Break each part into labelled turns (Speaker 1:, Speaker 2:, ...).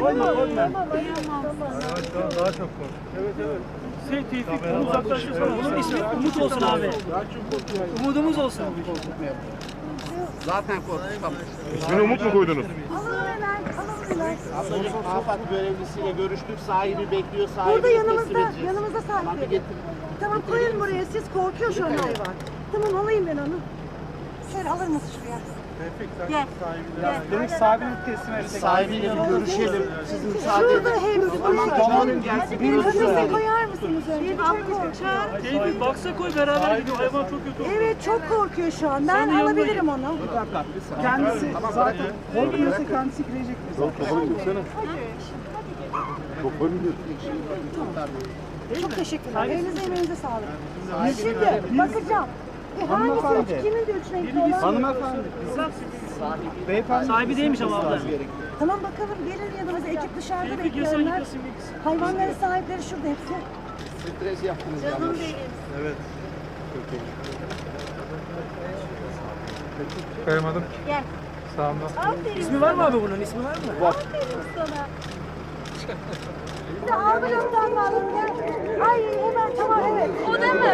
Speaker 1: Koyma koyma.
Speaker 2: Daha, çok. Evet evet.
Speaker 1: Şey Tevfik bunu ismi Umut olsun abi. Umudumuz olsun.
Speaker 3: Zaten korkutmam.
Speaker 4: İsmini Umut mu koydunuz?
Speaker 3: Ablacığım AFAD görevlisiyle görüştük. Sahibi bekliyor. Sahibi
Speaker 5: Burada yanımızda, yanımızda sahibi. Tamam koyun buraya, siz korkuyor şu an hayvan. Tamam alayım ben onu. Şöyle alır mısın şuraya? Gel. Gel.
Speaker 2: Dedik sahibini teslim etsek.
Speaker 3: Sahibiyle bir görüşelim. Siz müsaade edin.
Speaker 5: Şurada hem
Speaker 3: Tamam gelsin.
Speaker 5: Bir kafese koyar mısınız önce? Çok korkuyor.
Speaker 1: Tevfik baksa koy beraber gidiyor. Hayvan çok kötü oldu.
Speaker 5: Evet çok korkuyor şu an. Ben alabilirim onu.
Speaker 2: Kendisi zaten korkuyorsa kendisi girecek.
Speaker 5: Çok teşekkürler. Elinize emeğinize sağlık. Şimdi bakacağım. E, hangisi
Speaker 2: Hanımefendi.
Speaker 5: kimin de üç renkli olan?
Speaker 2: Hanımefendi. Beyefendi.
Speaker 1: Sahibi değilmiş ama abla.
Speaker 5: Tamam bakalım gelin yanımıza ekip dışarıda
Speaker 1: Tevfik yasa
Speaker 5: bekliyorlar. Hayvanların sahipleri şurada hepsi.
Speaker 3: Stres yaptınız yalnız.
Speaker 2: Evet. Kayamadım.
Speaker 5: Gel.
Speaker 2: Sağımda.
Speaker 5: Aferin.
Speaker 1: İsmi var mı abi bunun? İsmi var mı?
Speaker 5: Aferin sana. Bir de Algılamdan bağlı gel. Ay hemen tamam evet. O da mı?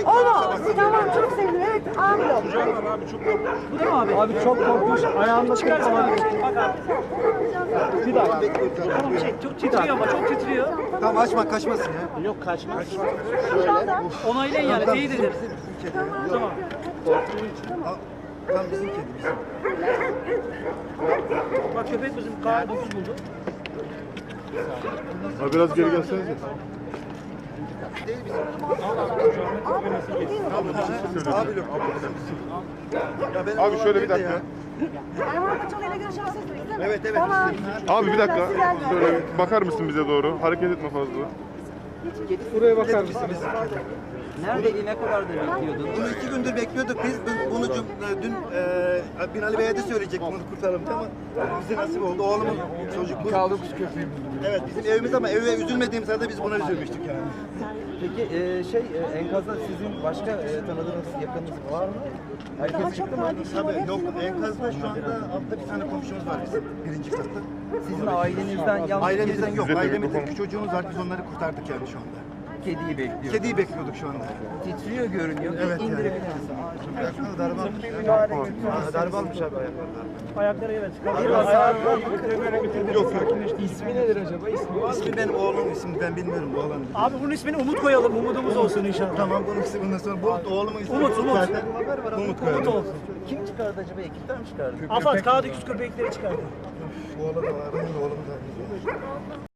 Speaker 5: Evet. O mu? Tamam çok sevdim evet. Algılam.
Speaker 1: Bu da mı abi?
Speaker 2: Abi çok korkmuş. Ayağında
Speaker 1: Çıkar
Speaker 2: tek.
Speaker 1: Bak abi.
Speaker 2: Bir daha.
Speaker 1: Tamam şey çok titriyor ama çok titriyor.
Speaker 2: Tamam açma kaçmasın ya.
Speaker 3: Yok kaçmaz.
Speaker 1: Onaylayın yani teyit ederiz. Tamam.
Speaker 2: Tam bizim kedimiz.
Speaker 1: Bak köpek bizim K9 buldu.
Speaker 4: Abi biraz geri gelsenize.
Speaker 2: Abi yok.
Speaker 4: Abi şöyle bir dakika.
Speaker 2: Evet, evet.
Speaker 5: Tamam.
Speaker 4: Abi bir dakika. Şöyle bakar mısın bize doğru? Hareket etme fazla.
Speaker 2: Buraya bakar mısınız?
Speaker 6: Neredeydi, ne kadar da bekliyordun?
Speaker 7: Bunu iki gündür bekliyorduk biz. Biz Bunu cum- e, dün e, Binali Bey'e de söyleyecek bunu kurtaralım ama bize nasip oldu. Oğlumun çocuk bu. Kaldı kuş köpeği. Evet bizim evimiz ama eve üzülmediğimiz halde biz buna üzülmüştük yani.
Speaker 6: Peki e, şey e, enkazda sizin başka e, tanıdığınız yakınınız var mı? Herkes çıktı mı?
Speaker 7: Tabii yok enkazda şu anda altta bir tane komşumuz var bizim birinci katta.
Speaker 6: Sizin ailenizden yalnız
Speaker 7: Ailemizden yok. Ailemizden bir çocuğumuz var. Biz onları kurtardık yani şu anda.
Speaker 6: Kediyi bekliyor.
Speaker 7: Kediyi bekliyorduk şu anda.
Speaker 6: Titriyor görünüyor.
Speaker 7: Evet yani.
Speaker 6: İndirebilir misin?
Speaker 7: Ayaklarına darbe almış.
Speaker 6: Müdahale götürüyor.
Speaker 7: Ha, Darbe almış abi ayaklarına.
Speaker 1: Ayakları evet.
Speaker 6: Bir hasar var?
Speaker 7: Yok yok.
Speaker 6: İsmi nedir acaba? İsmi var?
Speaker 7: İsmi benim oğlumun ismi ben bilmiyorum bu oğlanın.
Speaker 1: Abi bunun ismini Umut koyalım. Umudumuz olsun inşallah.
Speaker 7: Tamam bunun ismi bundan sonra bu oğlumun ismi.
Speaker 1: Umut, Umut.
Speaker 7: Zaten Umut
Speaker 1: Umut
Speaker 7: koyalım.
Speaker 1: olsun.
Speaker 6: Kim çıkardı acaba? Ekipten mi çıkardı?
Speaker 1: Afat K9 köpekleri çıkardı.
Speaker 7: Bu oğlan da var.